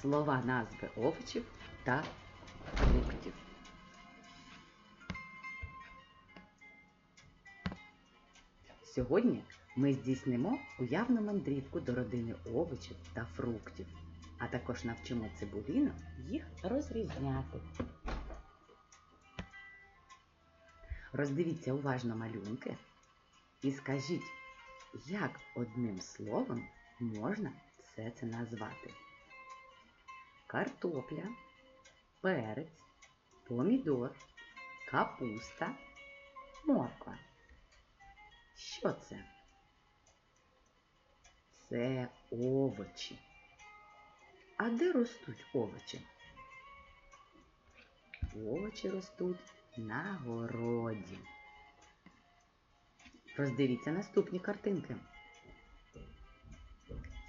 слова назви овочів та фруктів. Сьогодні ми здійснимо уявну мандрівку до родини овочів та фруктів, а також навчимо цибуліну їх розрізняти. Роздивіться уважно малюнки і скажіть, як одним словом можна все це назвати? Картопля, перець, помідор, капуста, морква. Що це? Це овочі. А де ростуть овочі? Овочі ростуть на городі. Роздивіться наступні картинки.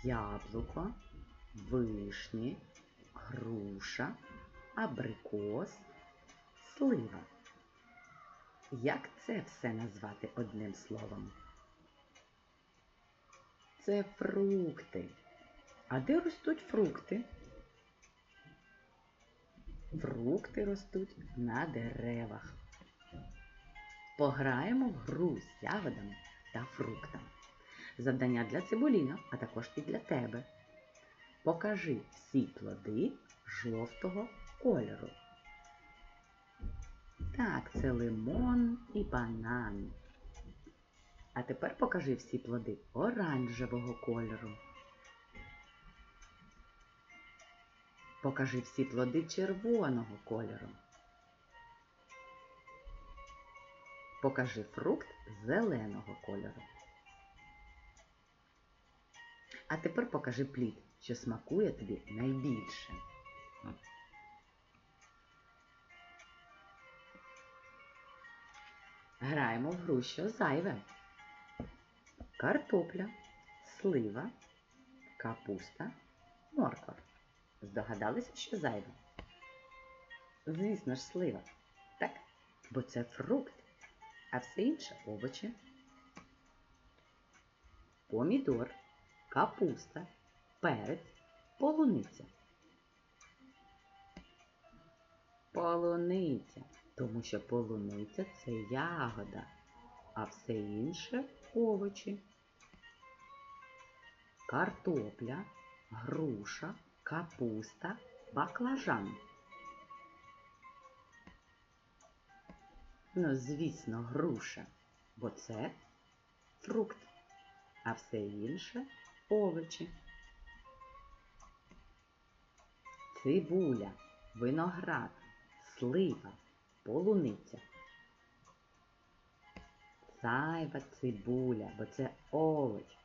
Яблуко, вишні, груша, абрикос, слива. Як це все назвати одним словом? Це фрукти. А де ростуть фрукти? Фрукти ростуть на деревах. Пограємо в гру з ягодами та фруктами. Завдання для цибуліна, а також і для тебе. Покажи всі плоди жовтого кольору. Так, це лимон і банан. А тепер покажи всі плоди оранжевого кольору. Покажи всі плоди червоного кольору. Покажи фрукт зеленого кольору. А тепер покажи плід, що смакує тобі найбільше. Граємо в гру, що зайве. Картопля, слива, капуста, морква. Здогадалися, що зайве? Звісно ж, слива. Так, бо це фрукт, а все інше овочі. Помідор, капуста, перець, полуниця. Полуниця, тому що полуниця це ягода, а все інше овочі. Картопля, груша, капуста, баклажан. Ну, звісно, груша, бо це фрукт, а все інше овочі. Цибуля, виноград, слива, полуниця. Зайва цибуля, бо це овоч,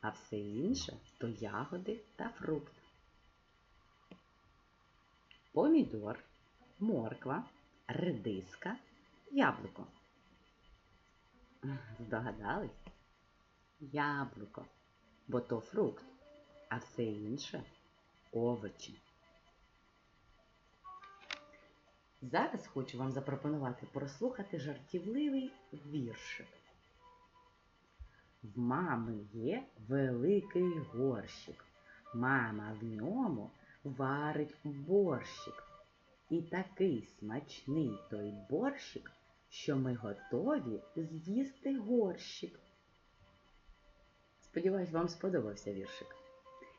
а все інше то ягоди та фрукти. Помідор, морква, редиска, яблуко. Здогадались? Яблуко, бо то фрукт, а все інше овочі. Зараз хочу вам запропонувати прослухати жартівливий віршик. В мами є великий горщик. Мама в ньому варить борщик. І такий смачний той борщик, що ми готові з'їсти горщик. Сподіваюсь, вам сподобався віршик.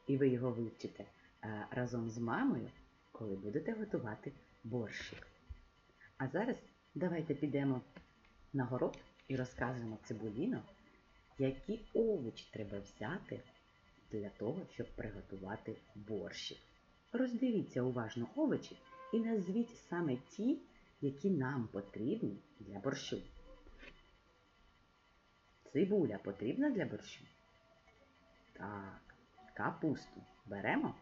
І ви його вивчите е, разом з мамою, коли будете готувати борщик. А зараз давайте підемо на город і розкажемо цибуліно, які овочі треба взяти для того, щоб приготувати борщик. Роздивіться уважно овочі і назвіть саме ті, які нам потрібні для борщу. Цибуля потрібна для борщу? Так. Капусту беремо?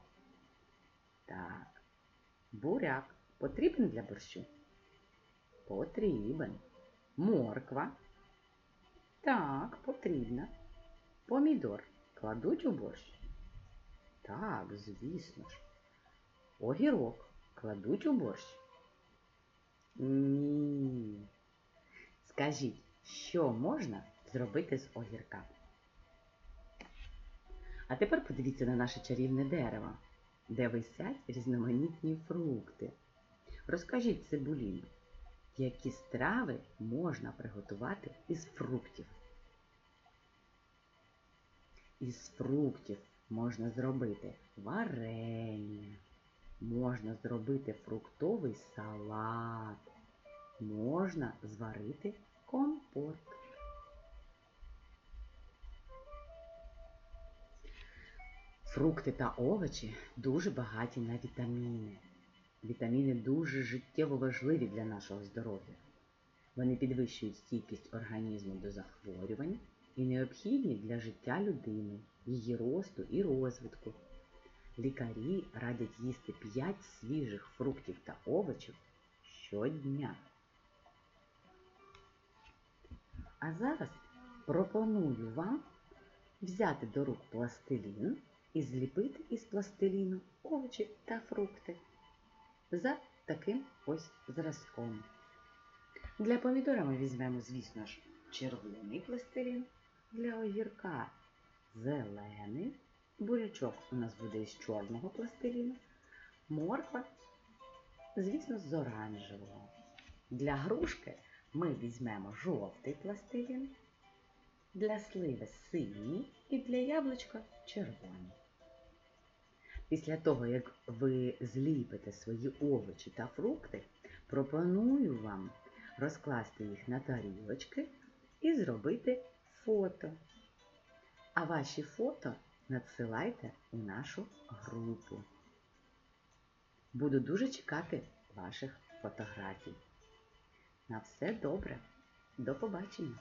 Так. Буряк потрібен для борщу? Потрібен. Морква? Так, потрібна. Помідор кладуть у борщ? Так, звісно ж. Огірок кладуть у борщ? Ні. Скажіть, що можна зробити з огірка? А тепер подивіться на наше чарівне дерево. де висять різноманітні фрукти. Розкажіть цибуліну, які страви можна приготувати із фруктів. Із фруктів можна зробити варення, можна зробити фруктовий салат, можна зварити компот. Фрукти та овочі дуже багаті на вітаміни. Вітаміни дуже життєво важливі для нашого здоров'я. Вони підвищують стійкість організму до захворювань і необхідні для життя людини, її росту і розвитку. Лікарі радять їсти 5 свіжих фруктів та овочів щодня. А зараз пропоную вам взяти до рук пластилін і зліпити із пластиліну овочі та фрукти за таким ось зразком. Для помідора ми візьмемо, звісно ж, червоний пластилін, для огірка зелений, бурячок у нас буде із чорного пластиліну, морква, звісно, з оранжевого. Для грушки ми візьмемо жовтий пластилін, для сливи синій і для яблучка червоний. Після того, як ви зліпите свої овочі та фрукти, пропоную вам розкласти їх на тарілочки і зробити фото. А ваші фото надсилайте у нашу групу. Буду дуже чекати ваших фотографій. На все добре. До побачення!